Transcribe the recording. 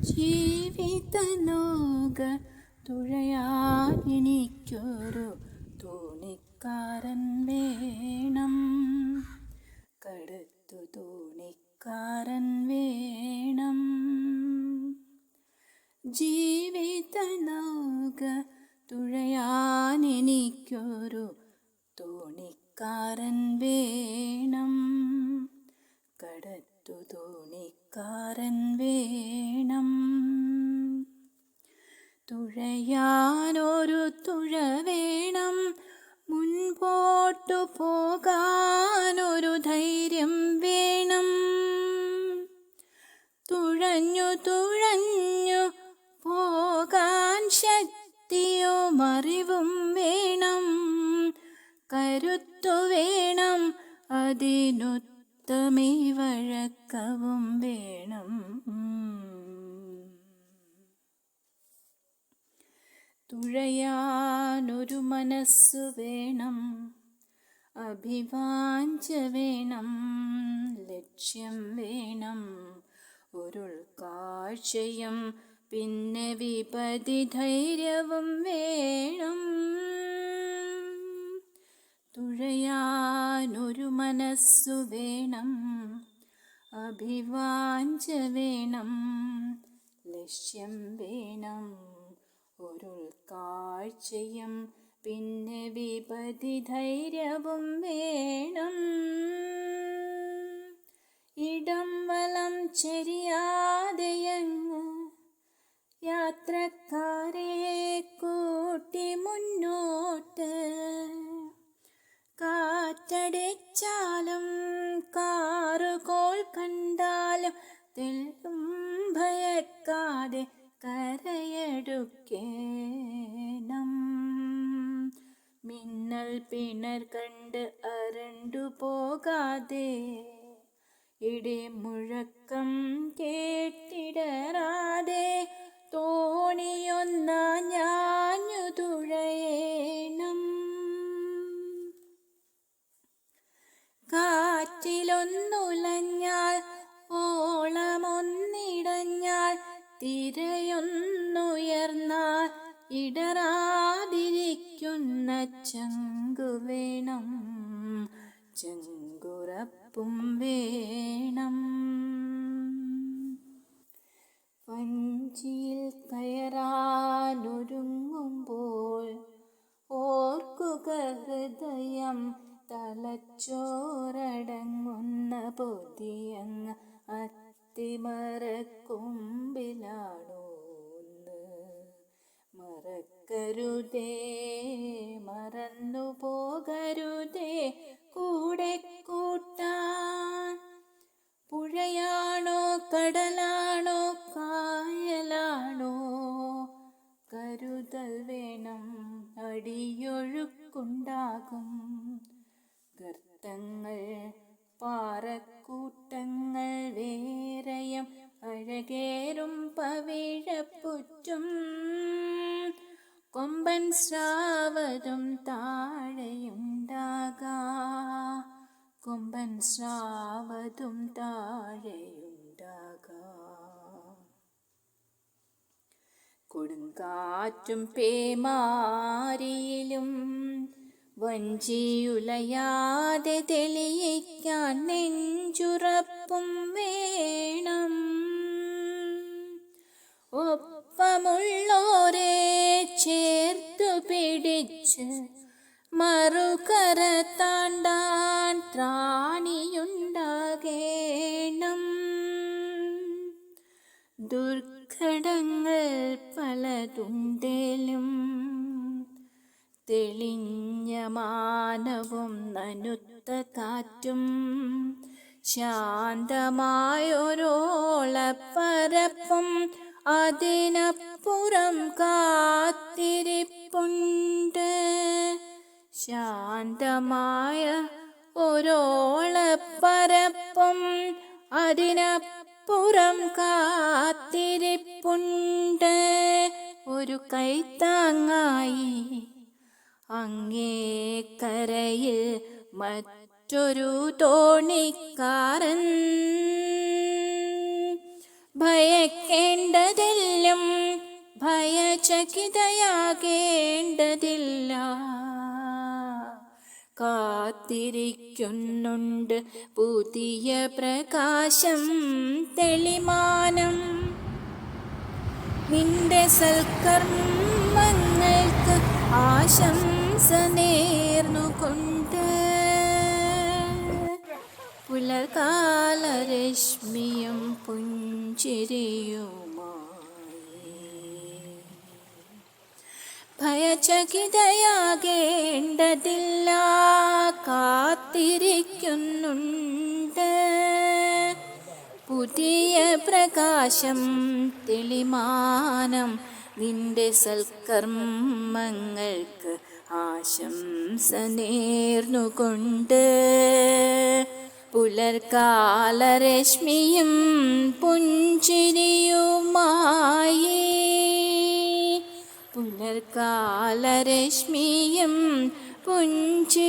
ജീവിതലോക തുഴയാ എനിക്കൊരു തോണിക്കാരൻ വേണം. കടുത്തു തോണിക്കാരൻ വേണം. ജീവിതലോക കടത്തു വേണം. തുഴയാനൊരു തുഴ വേണം. മുൻപോട്ടു പോകാനൊരു ധൈര്യം വേണം. തുഴഞ്ഞു തുഴഞ്ഞു പോകാൻ ശക്തിയോ അറിവും വേണം. കരുത്തു വേണം അതിനൊത്തമേ വഴക്കവും വേണം. തുഴയാനൊരു മനസ്സു വേണം. അഭിവാഞ്ച വേണം. ലക്ഷ്യം വേണം. ഒരുൾക്കാഴ്ചയും പിന്നെ വിപതി ധൈര്യവും വേണം. തുഴയാനൊരു മനസ്സു വേണം അഭിവാഞ്ച വേണം ലക്ഷ്യം വേണം ഒരു കാഴ്ചയും പിന്നെ വിപതി ധൈര്യവും കാറ്റടിച്ചാലും കാറുകോൾ കണ്ടാലും തെല്ലും ഭയക്കാതെ കരയെടുക്കേണം. മിന്നൽ പിണർ കണ്ട് അരണ്ടു പോകാതെ ഇടിമുഴക്കം കേട്ടിടറാതെ തിരയൊന്നുയർന്നാൽ ഇടറാതിരിക്കുന്ന ചങ്കു വേണം. ചെങ്കുറപ്പും വേണം. വഞ്ചിയിൽ കയറാനൊരുങ്ങുമ്പോൾ ഓർക്കുക ഹൃദയം തലച്ചോറടങ്ങുന്ന പൊതിയങ്ങ് അത്തിമറക്കുമ്പിലാണോ ഒന്ന്? മറക്കരുതേ മറന്നു സ്രാവതും താഴെയുണ്ടാകാ. കൊമ്പൻ ശ്രാവതും താഴെയുണ്ടാകാ. കൊടുങ്കാറ്റും പേമാരിയിലും വഞ്ചിയുലയാതെ തെളിയിക്കാൻ നെഞ്ചുറപ്പും വേണം. ഒപ്പമുള്ളോ പിടിച്ച് മറുകര താണ്ടാൻ ത്രാണിയുണ്ടാകേണം. ദുർഘടങ്ങൾ പലതുണ്ടേലും തെളിഞ്ഞ മാനവും നനുത്ത കാറ്റും ശാന്തമായൊരോളപ്പരപ്പും അതിനപ്പുറം കാത്തിരിപ്പുണ്ട് ശാന്തമായ ഒരോളപ്പരപ്പും അതിനപ്പുറം കാത്തിരിപ്പുണ്ട്. ഒരു കൈത്താങ്ങായി അങ്ങേ കരയിൽ മറ്റൊരു തോണിക്കാരൻ. ഭയക്കേണ്ടതെല്ലാം ഭയചകിതയാകേണ്ടതില്ല. കാത്തിരിക്കുന്നുണ്ട് പുതിയ പ്രകാശം തെളിമാനം. നിന്റെ സൽക്കർമ്മങ്ങൾക്ക് ആശംസ നേർന്നുകൊണ്ട്. പുലർകാല രശ്മിയും പുഞ്ചിരിയുമായി ഭയചകിതയാകേണ്ടതില്ല. കാത്തിരിക്കുന്നുണ്ട്. പുതിയ പ്രകാശം തെളിമാനം നിന്റെ സൽക്കർമ്മങ്ങൾക്ക് ആശംസ നേർന്നുകൊണ്ട്. പുലർകാല രശ്മിയും പുഞ്ചിരിയുമായി പുലർക്കാലരശ്മിയും പുഞ്ചിരിയുമായി.